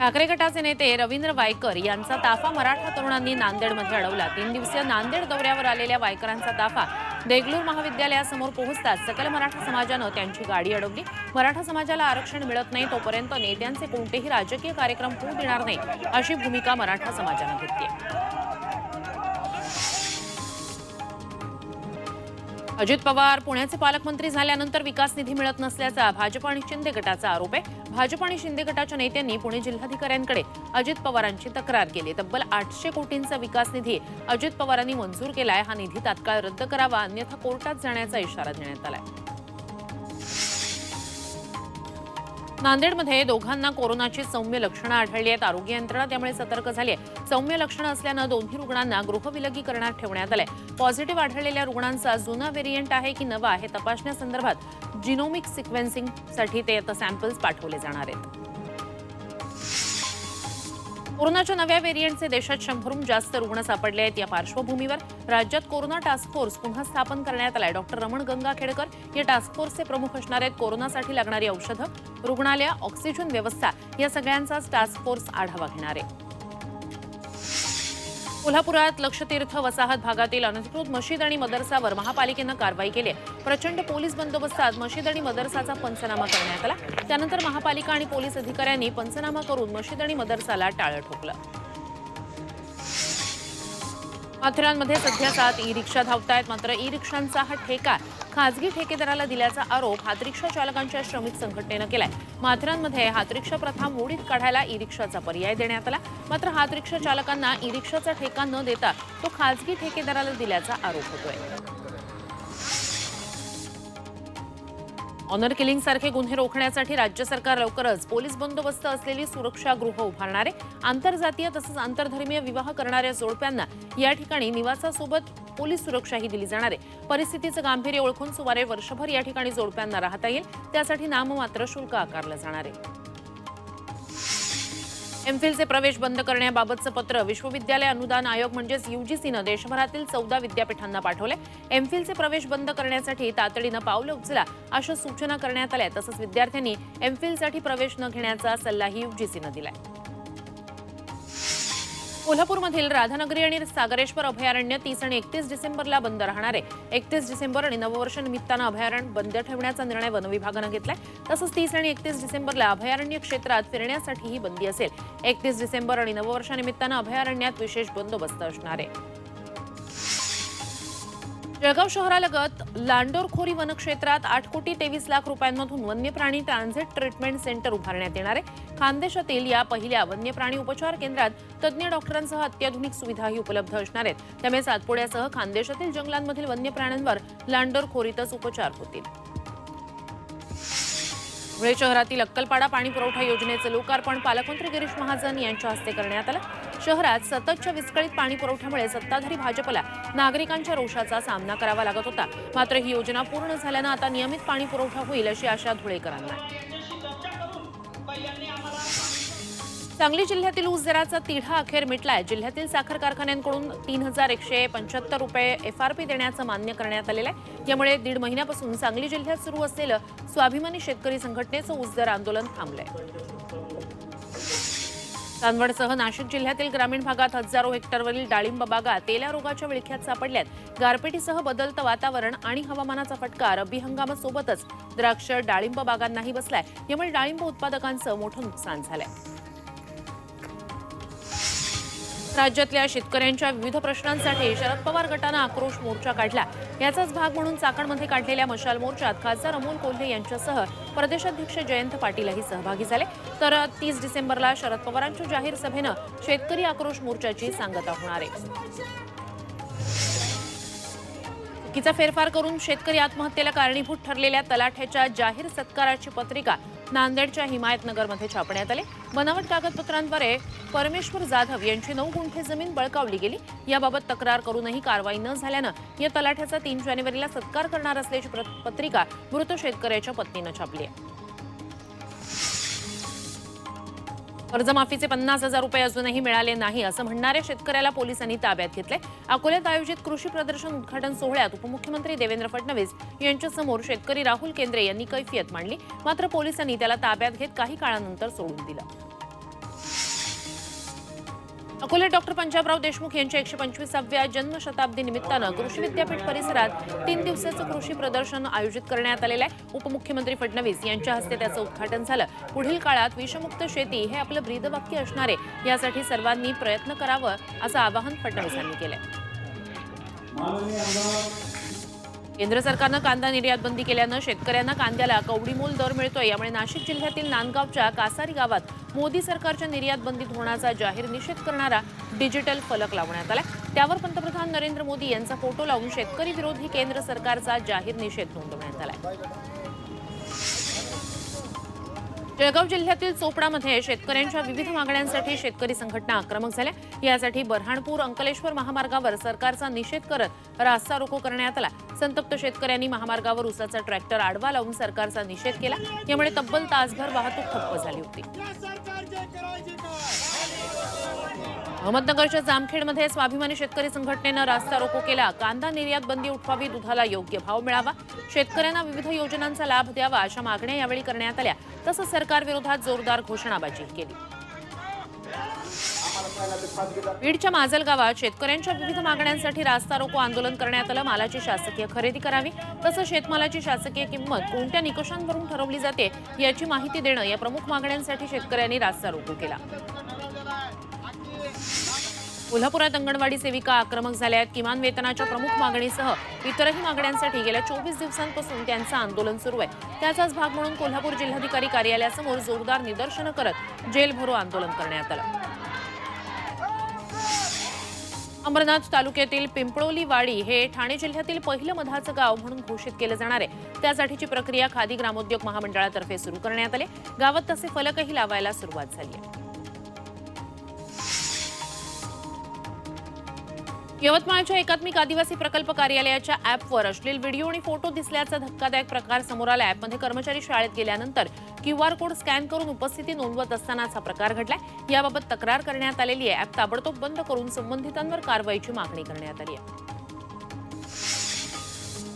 ठाकरे गटाचे नेते रवींद्र वायकर यांचा ताफा मराठा तरुणांनी नांदेडमध्ये अडवला. तीन दिवसीय नांदेड दौऱ्यावर आलेल्या वायकरांचा ताफा देगलूर महाविद्यालयासमोर पोहोचताच सकल मराठा समाजानं त्यांची गाडी अडवली. मराठा समाजाला आरक्षण मिळत नाही तोपर्यंत नेत्यांचे कोणतेही राजकीय कार्यक्रम होऊ देणार नाही अशी भूमिका मराठा समाजानं घेतली अजित पवार पुण्याचे पालकमंत्री झाल्यानंतर विकास निधी मिळत नसल्याचा भाजप आणि शिंदे गटाचा आरोप आहे. भाजप आणि शिंदे गटाच्या नेत्यांनी पुणे जिल्हाधिकाऱ्यांकडे अजित पवारांची तक्रार केली. तब्बल आठशे कोटींचा विकास निधी अजित पवारांनी मंजूर केलाय. हा निधी तात्काळ रद्द करावा अन्यथा कोर्टात जाण्याचा इशारा देण्यात आलाय. नांदेडमध्ये दोघांना कोरोनाची सौम्य लक्षणं आढळली आहेत. आरोग्य यंत्रणा त्यामुळे सतर्क झाली आहे. सौम्य लक्षणं असल्यानं दोन्ही रुग्णांना गृहविलगीकरणात ठेवण्यात आलंय. पॉझिटिव्ह आढळलेल्या रुग्णांचा जुना व्हेरियंट आहे की नवा हे तपासण्यासंदर्भात जिनोमिक सिक्वेन्सिंगसाठी ते आता सॅम्पल्स पाठवले जाणार आहेत. कोरोनाच्या नव्या व्हेरियंटचे देशात शंभरहून जास्त रुग्ण सापडले आहेत या पार्श्वभूमीवर राज्यात कोरोना टास्क फोर्स पुन्हा स्थापन करण्यात आलाय. डॉक्टर रमण गंगाखेडकर या टास्क फोर्सचे प्रमुख असणार आहेत. कोरोनासाठी लागणारी औषधं रुग्णालय ऑक्सिजन व्यवस्था या सगळ्यांचाच टास्क फोर्स आढावा घेणार आहे. कोल्हापुरात लक्षतीर्थ वसाहत भागातील अनधिकृत मशीद आणि मदरसावर महापालिकेनं कारवाई केली प्रचंड पोलीस बंदोबस्तात मशीद आणि मदरसाचा पंचनामा करण्यात आला. त्यानंतर महापालिका आणि पोलीस अधिकाऱ्यांनी पंचनामा करून मशीद आणि मदरसाला टाळं ठोकलं. माथेरानमध्ये सध्या सात ई रिक्षा धावतायत मात्र ई रिक्षांचा हा ठेका खासगी ठेकेदाराला दिल्याचा आरोप हातरिक्षा चालकांच्या श्रमिक संघटनेनं केलाय. माथेरानमध्ये हातरिक्षा प्रथा मोडीत काढायला ई रिक्षाचा पर्याय देण्यात आला. मात्र हातरिक्षा चालकांना ई रिक्षाचा ठेका न देता तो खासगी ठेकेदाराला दिल्याचा आरोप होतोय. ऑनर किलिंग सारखे गुन्हे रोखण्यासाठी राज्य सरकार लवकरच पोलीस बंदोबस्त असलेली सुरक्षा गृह उभारणारे आंतरजातीय तसंच आंतरधर्मीय विवाह करणाऱ्या जोडप्यांना या ठिकाणी निवासासोबत पोलीस सुरक्षाही दिली जाणार आहे. परिस्थितीचं गांभीर्य ओळखून सुमारे वर्षभर या ठिकाणी जोडप्यांना राहता येईल. त्यासाठी नाममात्र शुल्क आकारलं जाणार आहे. एमफिलचे प्रवेश बंद करण्याबाबतचं पत्र विश्वविद्यालय अनुदान आयोग म्हणजेच युजीसीनं देशभरातील चौदा विद्यापीठांना पाठवले. एमफिलचे प्रवेश बंद करण्यासाठी तातडीनं पावलं उचला अशा सूचना करण्यात आल्या तसंच विद्यार्थ्यांनी एमफिलसाठी प्रवेश न घेण्याचा सल्लाही युजीसीनं दिलाय. कोल्हापूरमधील राधानगरी आणि सागरेश्वर अभयारण्य तीस आणि एकतीस डिसेंबरला बंद राहणार आहे. एकतीस डिसेंबर आणि नववर्ष निमित्तानं अभयारण्य बंद ठेवण्याचा निर्णय वनविभागानं घेतलाय. तसंच तीस आणि एकतीस डिसेंबरला अभयारण्य क्षेत्रात फिरण्यासाठीही बंदी असेल. एकतीस डिसेंबर आणि नववर्षानिमित्तानं अभयारण्यात विशेष बंदोबस्त असणार आहे. जळगाव शहरालगत लांडोरखोरी वनक्षेत्रात आठ कोटी तेवीस लाख रुपयांमधून वन्यप्राणी ट्रान्झिट ट्रीटमेंट सेंटर उभारण्यात येणार आहे. खानदेशातील या पहिल्या वन्यप्राणी उपचार केंद्रात तज्ज्ञ डॉक्टरांसह अत्याधुनिक सुविधाही उपलब्ध असणार आहेत. त्यामुळे सातपुड्यासह खानदेशातील जंगलांमधील वन्य प्राण्यांवर लांडोरखोरीतच उपचार होतील. धुळे शहरातील अक्कलपाडा पाणी पुरवठा योजनेचं लोकार्पण पालकमंत्री गिरीश महाजन यांच्या हस्ते करण्यात आलं. शहरात सततच्या विस्कळीत पाणी पुरवठ्यामुळे सत्ताधारी भाजपला नागरिकांच्या रोषाचा सामना करावा लागत होता. मात्र ही योजना पूर्ण झाल्यानं आता नियमित पाणी पुरवठा होईल अशी आशा धुळेकरांना सांगली जिल्ह्यातील ऊस दराचा तिढा अखेर मिटलाय. जिल्ह्यातील साखर कारखान्यांकडून तीन हजार एकशे पंच्याहत्तर रुपये एफआरपी देण्याचं मान्य करण्यात आलेलं आहे. यामुळे दीड महिन्यापासून सांगली जिल्ह्यात सुरू असलेलं स्वाभिमानी शेतकरी संघटनेचं ऊस दर आंदोलन थांबलंय. चांदवडसह नाशिक जिल्ह्यातील ग्रामीण भागात हजारो हेक्टरवरील डाळिंब बागा तेल्या रोगाच्या विळख्यात सापडल्यात. गारपिटीसह बदलतं वातावरण आणि हवामानाचा फटका रब्बी हंगामासोबतच. द्राक्ष डाळिंब बागांनाही बसलाय. यामुळे डाळिंब उत्पादकांचं मोठं नुकसान झालंय. राज्यातल्या शेतकऱ्यांच्या विविध प्रश्नांसाठी शरद पवार गटानं आक्रोश मोर्चा काढला. याचाच भाग म्हणून चाकणमध्ये काढलेल्या मशाल मोर्चात खासदार अमोल कोल्हे यांच्यासह प्रदेशाध्यक्ष जयंत पाटीलही सहभागी झाले. तर तीस डिसेंबरला शरद पवारांच्या जाहीर सभेनं शेतकरी आक्रोश मोर्चाची सांगता होणार आहे. चुकीचा फेरफार करून शेतकरी आत्महत्येला कारणीभूत ठरलेल्या तलाठ्याच्या जाहीर सत्काराची पत्रिका नांदेडच्या हिमायतनगरमध्ये छापण्यात आले. बनावट कागदपत्रांद्वारे परमेश्वर जाधव यांची नऊ गुंठे जमीन बळकावली गेली. याबाबत तक्रार करूनही कारवाई न झाल्यानं या तलाठ्याचा तीन जानेवारीला सत्कार करणार असल्याची प्र- पत्रिका मृत शेतकऱ्याच्या पत्नीनं छापली आहे. कर्जमाफीचे पन्नास हजार रुपये अजूनही मिळाले नाही असं म्हणणाऱ्या शेतकऱ्याला पोलिसांनी ताब्यात घेतले अकोल्यात आयोजित कृषी प्रदर्शन उद्घाटन सोहळ्यात उपमुख्यमंत्री देवेंद्र फडणवीस यांच्यासमोर शेतकरी राहुल केंद्रे यांनी कैफियत मांडली. मात्र पोलिसांनी त्याला ताब्यात घेत काही काळानंतर सोडून दिलं. अकोले डॉक्टर पंजाबराव देशमुख यांच्या एकशे पंचवीसाव्या जन्मशताब्दी निमित्तानं कृषी विद्यापीठ परिसरात तीन दिवसाचं कृषी प्रदर्शन आयोजित करण्यात आलेलं आहे. उपमुख्यमंत्री फडणवीस यांच्या हस्ते त्याचं उद्घाटन झालं. पुढील काळात विषमुक्त शेती हे आपलं ब्रीदवाक्य असणारे यासाठी सर्वांनी प्रयत्न करावं असं आवाहन फडणवीसांनी आहे केंद्र सरकारनं कांदा निर्यात बंदी केल्यानं शेतकऱ्यांना कांद्याला कवडीमोल दर मिळतोय. यामुळे नाशिक जिल्ह्यातील नांदगावच्या कासारी गावात मोदी सरकारच्या निर्यात बंदी धोरणाचा जाहीर निषेध करणारा डिजिटल फलक लावण्यात आला त्यावर पंतप्रधान नरेंद्र मोदी यांचा फोटो लावून शेतकरी विरोधी केंद्र सरकारचा जाहीर निषेध नोंदवण्यात आला जळगाव जिल्ह्यातील चोपडामध्ये शेतकऱ्यांच्या विविध मागण्यांसाठी शेतकरी संघटना आक्रमक झाल्या. यासाठी बरहाणपूर अंकलेश्वर महामार्गावर सरकारचा निषेध करत रास्ता रोको करण्यात आला. संतप्त शेतकऱ्यांनी महामार्गावर उसाचा ट्रॅक्टर आडवा लावून सरकारचा निषेध केला. यामुळे तब्बल तासभर वाहतूक ठप्प झाली होती. अहमदनगरच्या जामखेडमध्ये स्वाभिमानी शेतकरी संघटनेनं रास्ता रोको केला. कांदा निर्यात बंदी उठवावी दुधाला योग्य भाव मिळावा. शेतकऱ्यांना विविध योजनांचा लाभ द्यावा अशा मागण्या यावेळी करण्यात आल्या. तसंच सरकारविरोधात जोरदार घोषणाबाजी केली. बीडच्या माजल गावात शेतकऱ्यांच्या विविध मागण्यांसाठी रास्ता रोको आंदोलन करण्यात आलं. मालाची शासकीय खरेदी करावी. तसंच शेतमालाची शासकीय किंमत कोणत्या निकषांवरून ठरवली जाते याची माहिती देणं या प्रमुख मागण्यांसाठी शेतकऱ्यांनी रास्ता रोको केला. कोल्हापुरात अंगणवाडी सेविका आक्रमक झाल्या आहेत किमान वेतनाच्या प्रमुख मागणीसह इतरही मागण्यांसाठी गेल्या चोवीस दिवसांपासून त्यांचं आंदोलन सुरू आहे. त्याचाच भाग म्हणून कोल्हापूर जिल्हाधिकारी कार्यालयासमोर जोरदार निदर्शनं करत जेलभरो आंदोलन करण्यात आलं. अंबरनाथ तालुक्यातील पिंपळोलीवाडी हे ठाणे जिल्ह्यातील पहिलं मधाचं गाव म्हणून घोषित केलं जाणार आहे. त्यासाठीची प्रक्रिया खादी ग्रामोद्योग महामंडळातर्फे सुरू करण्यात आले. गावात तसे फलकही लावायला सुरुवात झाली आहे. यवतमाळच्या एकात्मिक आदिवासी प्रकल्प कार्यालयाच्या ॲपवर अश्लील व्हिडिओ आणि फोटो दिसल्याचा धक्कादायक प्रकार समोर आला. ॲपमध्ये कर्मचारी शाळेत गेल्यानंतर क्यू आर कोड स्कॅन करून उपस्थिती नोंदवत असतानाच हा प्रकार घडलाय. याबाबत तक्रार करण्यात आलेली आहे. ॲप ताबडतोब बंद करून संबंधितांवर कारवाईची मागणी करण्यात आली आहे.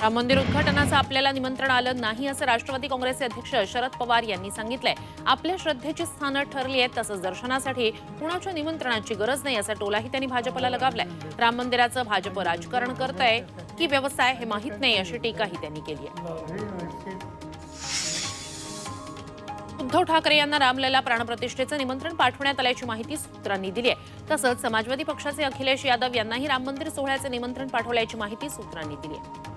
राम मंदिर उद्घाटनाचं आपल्याला निमंत्रण आलं नाही असं राष्ट्रवादी काँग्रेसचे अध्यक्ष शरद पवार यांनी सांगितलंय. आपल्या श्रद्धेची स्थानं ठरली आहेत तसंच दर्शनासाठी कुणाच्या निमंत्रणाची गरज नाही असा टोलाही त्यांनी भाजपला लगावलाय. राम मंदिराचं भाजप राजकारण करत आहे की व्यवसाय हे माहीत नाही अशी टीकाही त्यांनी केली आहे. उद्धव ठाकरे यांना रामलला प्राणप्रतिष्ठेचं निमंत्रण पाठवण्यात आल्याची माहिती सूत्रांनी दिली आहे. तसंच समाजवादी पक्षाचे अखिलेश यादव यांनाही राम मंदिर सोहळ्याचं निमंत्रण पाठवल्याची माहिती सूत्रांनी दिली आहे.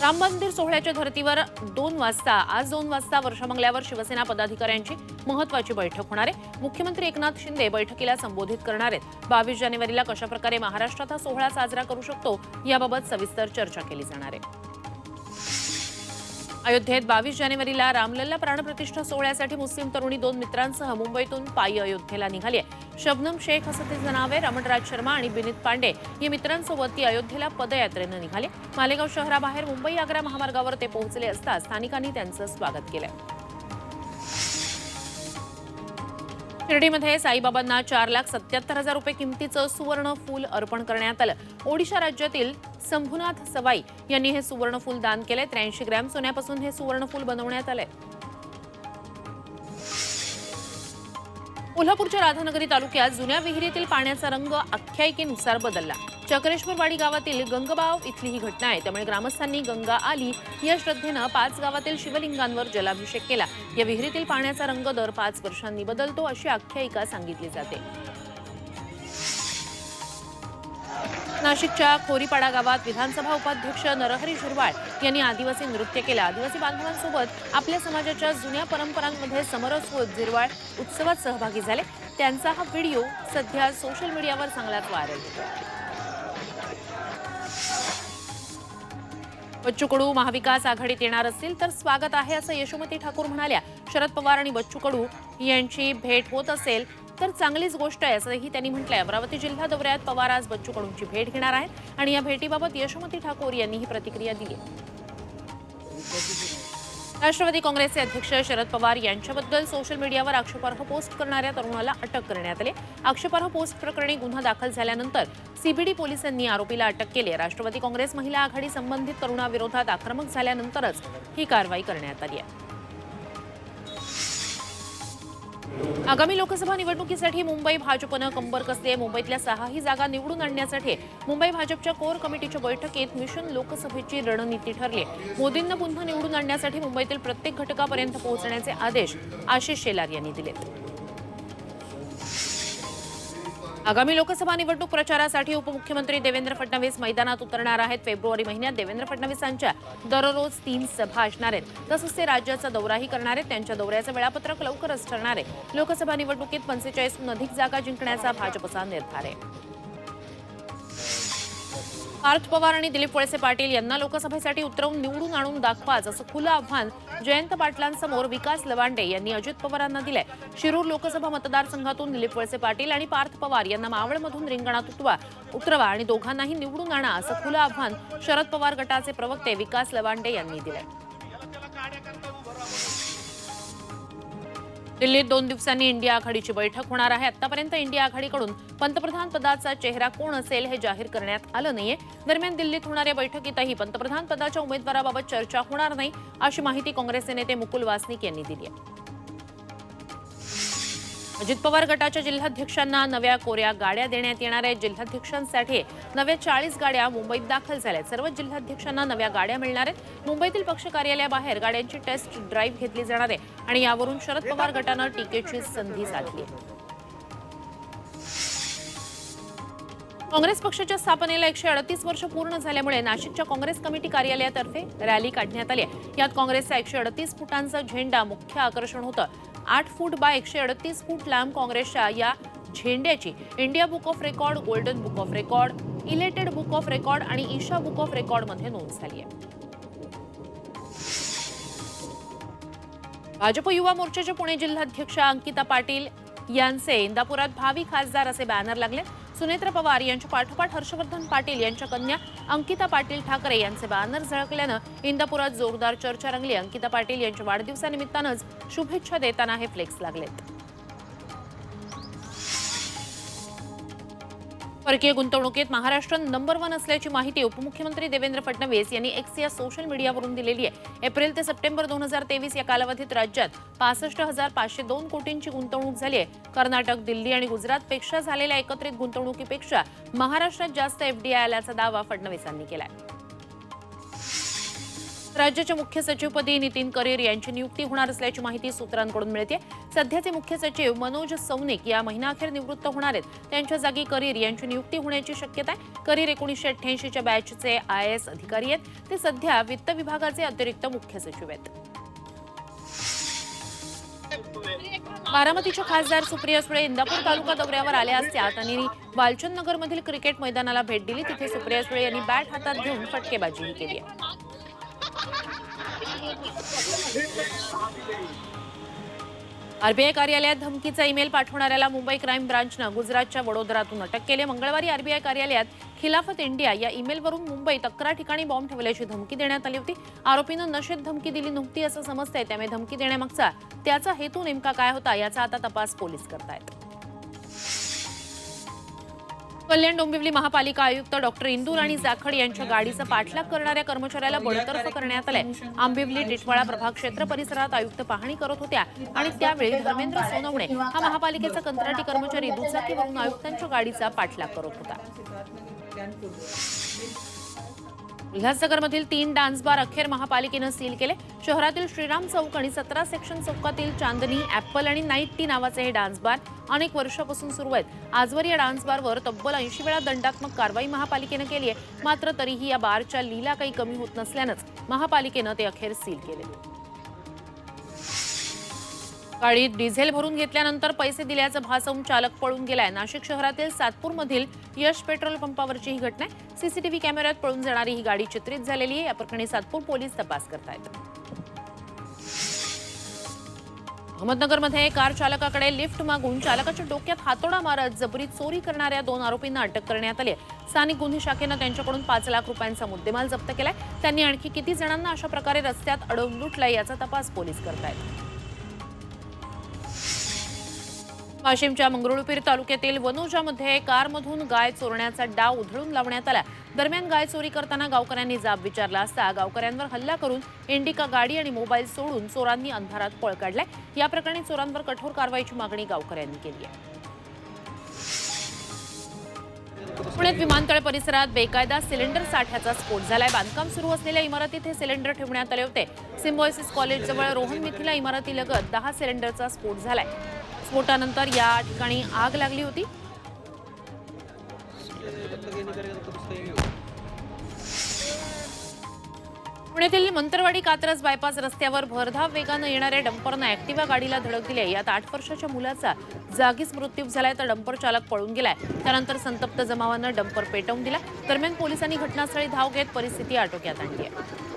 राम मंदिर सोहळ्याच्या धर्तीवर दोन वाजता आज दोन वाजता वर्षमंगल्यावर शिवसेना पदाधिकाऱ्यांची महत्वाची बैठक होणार आहे. मुख्यमंत्री एकनाथ शिंदे बैठकीला संबोधित करणार आहेत. बावीस जानेवारीला कशाप्रकारे महाराष्ट्रात हा सोहळा साजरा करू शकतो याबाबत सविस्तर चर्चा केली जाणार आहे. अयोध्येत बावीस जानेवारीला रामलल्ला प्राणप्रतिष्ठा सोहळ्यासाठी मुस्लिम तरुणी दोन मित्रांसह मुंबईतून पायी अयोध्येला निघाली आहे. शबनम शेख असं तिचं नाव आहे रमणराज शर्मा आणि विनीत पांडे या मित्रांसोबत ती अयोध्येला पदयात्रेनं निघाले. मालेगाव शहराबाहेर मुंबई आग्रा महामार्गावर ते पोहोचले असता स्थानिकांनी त्यांचं स्वागत केलं. शिर्डीमध्ये साईबाबांना चार लाख सत्याहत्तर हजार रुपये किमतीचं सुवर्ण फूल अर्पण करण्यात आलं. ओडिशा राज्यातील शंभुनाथ सवाई यांनी हे सुवर्ण फूल दान केले त्र्याऐंशी ग्रॅम सोन्यापासून हे सुवर्ण फूल बनवण्यात आलंय. कोल्हापूरच्या राधानगरी तालुक्यात जुन्या विहिरीतील पाण्याचा रंग आख्यायिकेनुसार बदलला. चक्रेश्वरवाडी गावातील गंगबाव इथली ही घटना आहे. त्यामुळे ग्रामस्थांनी गंगा आली या श्रद्धेनं पाच गावातील शिवलिंगांवर जलाभिषेक केला. या विहिरीतील पाण्याचा रंग दर पाच वर्षांनी बदलतो अशी आख्यायिका सांगितली जाते. नाशिकच्या खोरीपाडा गावात विधानसभा उपाध्यक्ष नरहरी झिरवाळ यांनी आदिवासी नृत्य केलं. आदिवासी बांधवांसोबत आपल्या समाजाच्या जुन्या परंपरांमध्ये समरस होत झिरवाळ उत्सवात सहभागी झाले. त्यांचा हा व्हिडिओ सध्या सोशल मीडियावर चांगलाच व्हायरल होतो बच्चू कडू महाविकास आघाडीत येणार असतील तर स्वागत आहे असं यशोमती ठाकूर म्हणाल्या. शरद पवार आणि बच्चू कडू यांची भेट होत असेल तर चांगलीच गोष्ट आहे असंही त्यांनी म्हटलंय. अमरावती जिल्हा दौऱ्यात पवार आज बच्चू कडूंची भेट घेणार आहेत आणि या भेटीबाबत यशोमती ठाकूर यांनी ही प्रतिक्रिया दिली राष्ट्रवादी काँग्रेसचे अध्यक्ष शरद पवार यांच्याबद्दल सोशल मीडियावर आक्षेपार्ह पोस्ट करणाऱ्या तरुणाला अटक करण्यात आली. आक्षेपार्ह पोस्ट प्रकरणी गुन्हा दाखल झाल्यानंतर सीबीडी पोलिसांनी आरोपीला अटक केली. राष्ट्रवादी काँग्रेस महिला आघाडी संबंधित तरुणाविरोधात आक्रमक झाल्यानंतरच ही कारवाई करण्यात आली आहे. आगामी लोकसभा निवडणुकीसाठी मुंबई भाजपनं कंबर कसली आहे मुंबईतल्या सहाही जागा निवडून आणण्यासाठी मुंबई भाजपच्या कोर कमिटीच्या बैठकीत मिशन लोकसभेची रणनीती ठरली आहे. मोदींना पुन्हा निवडून आणण्यासाठी मुंबईतील प्रत्येक घटकापर्यंत पोहोचण्याचे आदेश आशिष शेलार यांनी दिले आगामी लोकसभा निवडणूक प्रचारासाठी उपमुख्यमंत्री देवेंद्र फडणवीस मैदानात उतरणार आहेत. फेब्रुवारी महिन्यात देवेंद्र फडणवीसांच्या दररोज तीन सभा असणार आहेत. तसंच ते राज्याचा दौराही करणार आहेत. त्यांच्या दौऱ्याचं वेळापत्रक लवकरच ठरणार आहे. लोकसभा निवडणुकीत पंचेचाळीसहून अधिक जागा जिंकण्याचा भाजपचा निर्धार आहे. पार्थ पवार आणि दिलीप वळसे पाटील यांना लोकसभेसाठी उतरवून निवडून आणून दाखवाच असं खुलं आव्हान जयंत पाटलांसमोर विकास लवांडे यांनी अजित पवारांना दिलंय. शिरूर लोकसभा मतदारसंघातून दिलीप वळसे पाटील आणि पार्थ पवार यांना मावळमधून रिंगणात उतवा उतरवा आणि दोघांनाही निवडून आणा असं खुलं आव्हान शरद पवार गटाचे प्रवक्ते विकास लवांडे यांनी दिलंय. दिल्लीत दोन दिवसांनी इंडिया आघाडीची बैठक होणार आहे. आतापर्यंत इंडिया आघाडीकडून पंतप्रधान पदाचा चेहरा कोण असेल हे जाहीर करण्यात आलं नाहीये. दरम्यान दिल्लीत होणाऱ्या बैठकीतही पंतप्रधान पदाच्या उमेदवाराबाबत चर्चा होणार नाही अशी माहिती काँग्रेसचे नेते मुकुल वासनिक यांनी दिली आहे. अजित पवार गटाच्या जिल्हाध्यक्षांना नव्या कोऱ्या गाड्या देण्यात येणार आहेत. जिल्हाध्यक्षांसाठी नव्या चाळीस गाड्या मुंबईत दाखल झाल्या आहेत. सर्व जिल्हाध्यक्षांना नव्या गाड्या मिळणार आहेत. मुंबईतील पक्ष कार्यालयाबाहेर गाड्यांची टेस्ट ड्राईव्ह घेतली जाणार आहे आणि यावरून शरद पवार गटानं टीकेची संधी साधली आहे. काँग्रेस पक्षाच्या स्थापनेला एकशे अडतीस वर्ष पूर्ण झाल्यामुळे नाशिकच्या काँग्रेस कमिटी कार्यालयातर्फे रॅली काढण्यात आली आहे. यात काँग्रेसचा एकशे अडतीस फुटांचा झेंडा मुख्य आकर्षण होतं. आठ फूट बाय एकशे अडतीस फूट लांब काँग्रेसच्या या झेंड्याची India book of record golden book of record elated book of record आणि ईशा बुक ऑफ रेकॉर्डमध्ये नोंद झाली आहे. भाजप युवा मोर्चाचे पुणे जिल्हाध्यक्षा अंकिता पाटील यांचे इंदापुरात भावी खासदार असे बॅनर लागले. सुनेत्र पवार यांच्या पाठोपाठ हर्षवर्धन पाटील यांच्या कन्या अंकिता पाटील ठाकरे यांचे बॅनर झळकल्यानं इंदापुरात जोरदार चर्चा रंगली. अंकिता पाटील यांच्या वाढदिवसानिमित्तानंच शुभेच्छा देताना हे फ्लेक्स लागलेत. परकीय गुंतवणुकीत महाराष्ट्र नंबर वन असल्याची माहिती उपमुख्यमंत्री देवेंद्र फडणवीस यांनी एक्स या सोशल मीडियावरून दिलेली आहे. एप्रिल ते सप्टेंबर दोन हजार तेवीस या कालावधीत राज्यात पासष्ट हजार पाचशे दोन कोटींची गुंतवणूक झाली आहे. कर्नाटक दिल्ली आणि गुजरातपेक्षा झालेल्या एकत्रित गुंतवणुकीपेक्षा महाराष्ट्रात जास्त एफडीआय आल्याचा दावा फडणवीसांनी केला आहे राज्याच्या मुख्य सचिवपदी नितीन करीर यांची नियुक्ती होणार असल्याची माहिती सूत्रांकडून मिळते. सध्याचे मुख्य सचिव मनोज सौनिक या महिनाअखेर निवृत्त होणार आहेत. त्यांच्या जागी करीर यांची नियुक्ती होण्याची शक्यता आहे. करीर एकोणीसशे अठ्ठ्याऐंशीच्या बॅचचे आय एस अधिकारी आहेत. ते सध्या वित्त विभागाचे अतिरिक्त मुख्य सचिव आहेत. बारामतीच्या खासदार सुप्रिया सुळे इंदापूर तालुका दौऱ्यावर आल्या असत्या त्यांनी बालचंद नगरमधील क्रिकेट मैदानाला भेट दिली. तिथे सुप्रिया सुळे यांनी बॅट हातात घेऊन फटकेबाजीही केली आहे. आरबीआय कार्यालयात धमकीचा ईमेल पाठवणाऱ्याला मुंबई क्राईम ब्रांचनं गुजरातच्या वडोदरातून अटक केली. मंगळवारी आरबीआय कार्यालयात खिलाफत इंडिया या ईमेलवरून मुंबईत अकरा ठिकाणी बॉम्ब ठेवल्याची धमकी देण्यात आली होती. आरोपीनं नशेत धमकी दिली नव्हती असं समजतंय त्यामुळे धमकी देण्यामागचा त्याचा हेतू नेमका काय होता याचा आता तपास पोलीस करतायत. कल्याण डोंबिवली महापालिका आयुक्त डॉक्टर इंदूर आणि जाखड यांच्या गाडीचा पाठलाग करणाऱ्या कर्मचाऱ्याला बडतर्फ करण्यात आलंय. आंबिवली टिटवाळा प्रभाग क्षेत्र परिसरात आयुक्त पाहणी करत होत्या आणि त्यावेळी धर्मेंद्र सोनवणे हा महापालिकेचा कंत्राटी कर्मचारी दुचाकीवरून आयुक्तांच्या गाडीचा पाठलाग करत होता. उल्हासनगरमधील तीन डान्स बार अखेर महापालिकेनं सील केले. शहरातील श्रीराम चौक आणि सतरा सेक्शन चौकातील चांदनी ऍपल आणि नाईट टी नावाचे हे डान्स बार अनेक वर्षापासून सुरू आहेत. आजवर या डान्स बारवर तब्बल ऐंशी वेळा दंडात्मक कारवाई महापालिकेनं केली आहे. मात्र तरीही या बारच्या लीला काही कमी होत नसल्यानंच महापालिकेनं ते अखेर सील केले. गाडीत डिझेल भरून घेतल्यानंतर पैसे दिल्याचं भासवून चालक पळून गेलाय. नाशिक शहरातील सातपूरमधील यश पेट्रोल पंपावरची ही घटना आहे. सीसीटीव्ही कॅमेऱ्यात पळून जाणारी ही गाडी चित्रित झालेली आहे. या प्रकरणी सातपूर पोलीस तपास करतायत. अहमदनगरमध्ये कार चालकाकडे लिफ्ट मागून चालकाच्या डोक्यात हातोडा मारत जबरी चोरी करणाऱ्या दोन आरोपींना अटक करण्यात आली आहे. स्थानिक गुन्हे शाखेनं त्यांच्याकडून पाच लाख रुपयांचा मुद्देमाल जप्त केलाय. त्यांनी आणखी किती जणांना अशा प्रकारे रस्त्यात अडवून लुटलाय याचा तपास पोलीस करतायत. वाशिमच्या मंगरुळपीर तालुक्यातील वनोजामध्ये कारमधून गाय चोरण्याचा डाव उधळून लावण्यात आला. दरम्यान गाय चोरी करताना गावकऱ्यांनी जाब विचारला असता गावकऱ्यांवर हल्ला करून इंडिका गाडी आणि मोबाईल सोडून चोरांनी अंधारात पळ काढलाय. या प्रकरणी चोरांवर कठोर कारवाईची मागणी गावकऱ्यांनी केली आहे. पुण्यात विमानतळ परिसरात बेकायदा सिलेंडर साठ्याचा स्फोट झालाय. बांधकाम सुरू असलेल्या इमारतीत हे सिलेंडर ठेवण्यात आले होते. सिम्बॉयसिस कॉलेजजवळ रोहन मिथिला इमारतीलगत दहा सिलेंडरचा स्फोट झालाय. स्फोटानंतर या ठिकाणी आग लागली होती. पुण्यातील मंतरवाडी कात्रज बायपास रस्त्यावर भरधाव वेगानं येणाऱ्या डंपरनं ऍक्टिव्हा गाडीला धडक दिली आहे. यात आठ वर्षाच्या मुलाचा जागीच मृत्यू झालाय तर डंपर चालक पळून गेलाय. त्यानंतर संतप्त जमावानं डंपर पेटवून दिला. दरम्यान पोलिसांनी घटनास्थळी धाव घेत परिस्थिती आटोक्यात आणली आहे.